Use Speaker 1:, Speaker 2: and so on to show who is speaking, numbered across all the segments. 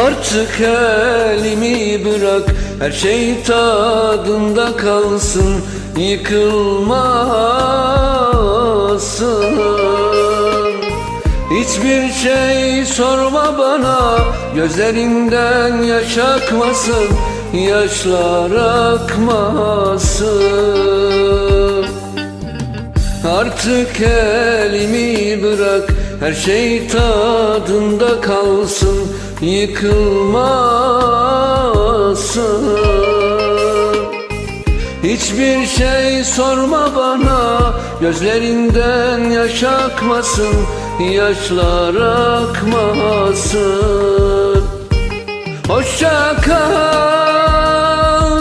Speaker 1: Artık elimi bırak Her şey tadında kalsın Yıkılmasın. Hiçbir şey sorma bana Gözlerinden yaş akmasın Yaşlar akmasın. Artık elimi bırak Her şey tadında kalsın Yıkılmasın. Hiçbir şey sorma bana Gözlerinden yaş akmasın Yaşlar akmasın. Hoşça kal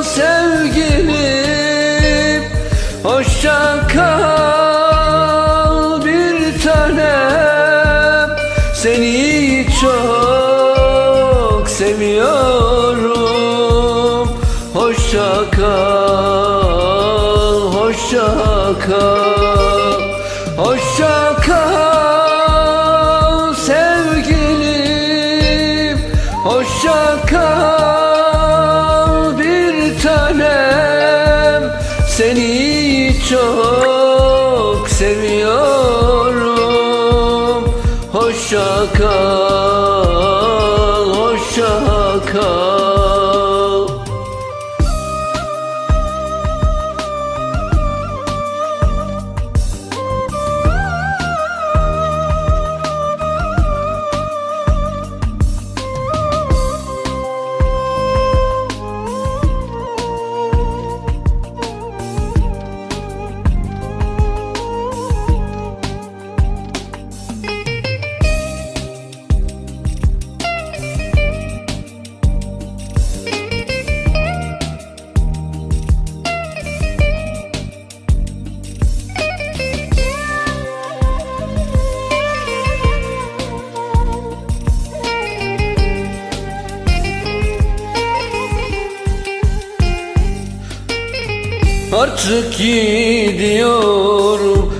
Speaker 1: sevgilim Hoşça kal bir tanem. Seni çok kal, hoşça kal Hoşça kal sevgilim Hoşça kal bir tanem. Seni çok seviyorum Hoşça kal, hoşça kal Artık gidiyorum.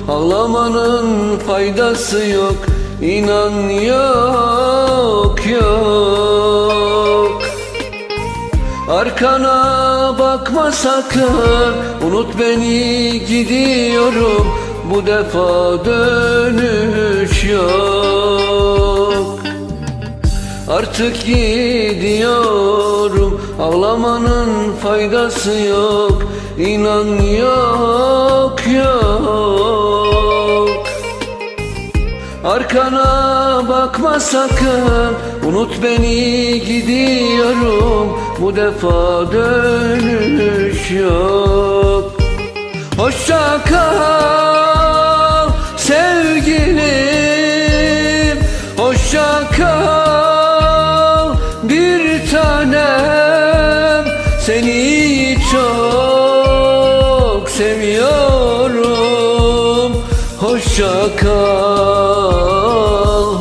Speaker 1: Ağlamanın faydası yok. İnan yok yok. Arkana bakma sakın. Unut beni gidiyorum. Bu defa dönüş yok. Artık gidiyorum. Ağlamanın faydası yok İnan yok yok. Arkana bakma sakın Unut beni gidiyorum. Bu defa dönüş yok. Hoşça kal Hoşça kal,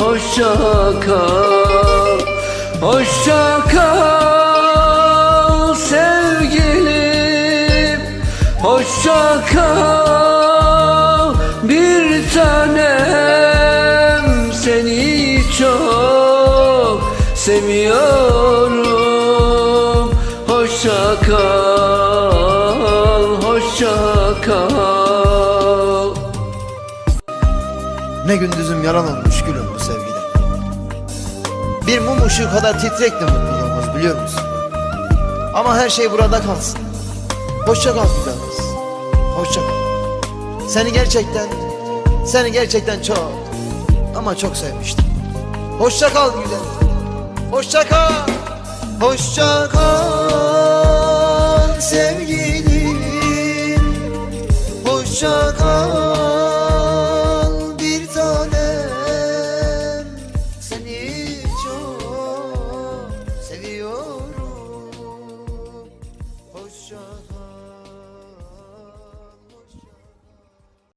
Speaker 1: hoşça kal Hoşça kal sevgilim. Hoşça kal bir tanem Seni çok seviyorum. Hoşça kal, hoşça kal
Speaker 2: Ne gündüzüm yalan olmuş gülüm bu sevgide. Bir mum ışığı kadar titrekti mutluluğumuz biliyor musun? Ama her şey burada kalsın. Hoşça kal güzel kız. Hoşça kal. Seni gerçekten Seni gerçekten çok Ama çok sevmiştim. Hoşça kal güzel Hoşça kal. Hoşça kal sevgilim